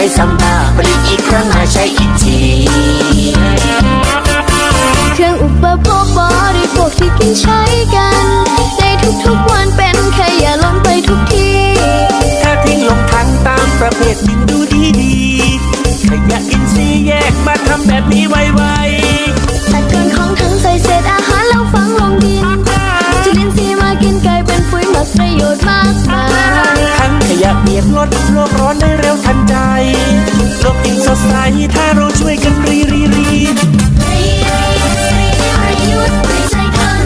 นและใช้ซ้ำมาผลิตอีกครั้งมาใช้อีกทีเครื่องอุปโภคบริโภคที่กินใช้กัน ในทุกๆวันเป็นขยะล้นไปทุกที่ถ้าทิ้งลงถังตามประเภทดินดูดีดีๆขยะอินทรีย์แยกมาทำแบบนี้ไวตัดก้อนของทั้งใส่เศษอาหารแล้วฝังลงดินจุลินทรีย์มากินกลายเป็นปุ๋ยหมักประโยชน์มากมาย เราช่วยกันรีรีรี Reuse, recycle.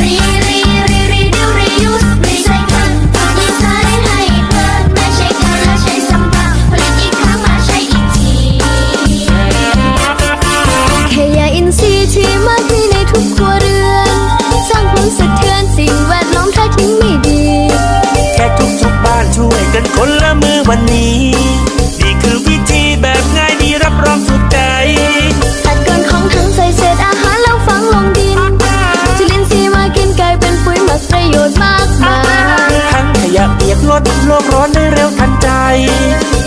Re- re- re- redo, reuse, recycle. ดีไซน์ให้เพลินไม่ใช่ค่แล้วใช้ซ้ำมาผลิตอีกครั้งมาใช้อีกทีขยะอินทรีย์ที่มากมีในทุกครัวเรือนสร้างผลสะเทือนสิ่งแวดล้อมถ้าทิ้งไม่ดี แค่ทุกทุกๆบ้านช่วยกันคนละมือวันนี้ โลกร้อนได้เร็วทันใจ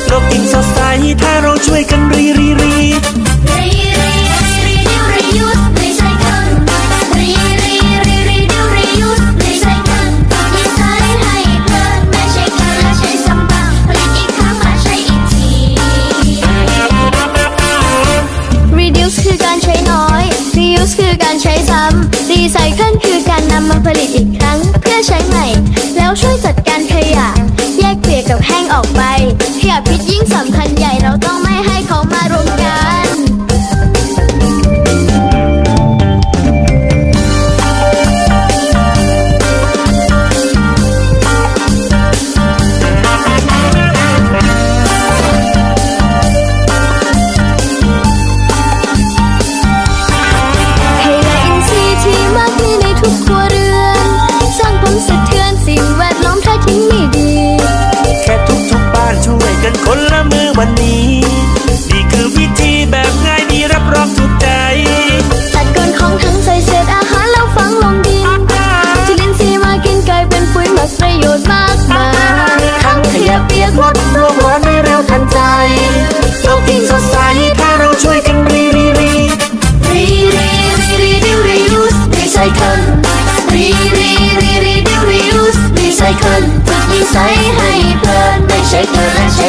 โลกยิ่งสดใสถ้าเราช่วยกันรีรีรี Reuse, reuse, recycle. Re- re- re- redo, reuse, recycle. ดีไซน์ให้เพลินไม่ใช่แค่แล้วใช้ซ้ำมาผลิตอีกครั้งมาใช้อีกที Reduce คือการใช้น้อย Reuse คือการใช้ซ้ำ Recycle คือการนำมาผลิตอีกครั้ง เพื่อใช้ใหม่ แล้วช่วยจัดการขยะ แห้งออกไปขยะพิษยิ่งสำคัญใหญ่เราต้องไม่ให้เขาม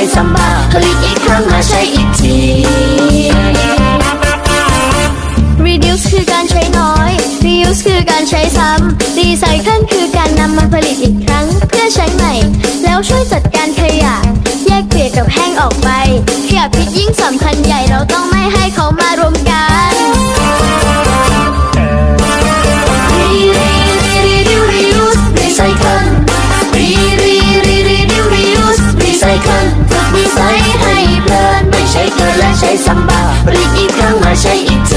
ใช้ซ้ำมาผลิตอีกครั้งมาใช้อีกที Reduce คือการใช้น้อย Reuse คือการใช้ซ้ำ Recycle คือการนำมาผลิตอีกครั้งเพื่อใช้ใหม่ แล้วช่วยจัดการขยะ แยกเปียกกับแห้งออกไปขยะพิษยิ่งสำคัญใหญ่เราต้องไม่ให้เขามารวม ซ้ำมาผลิต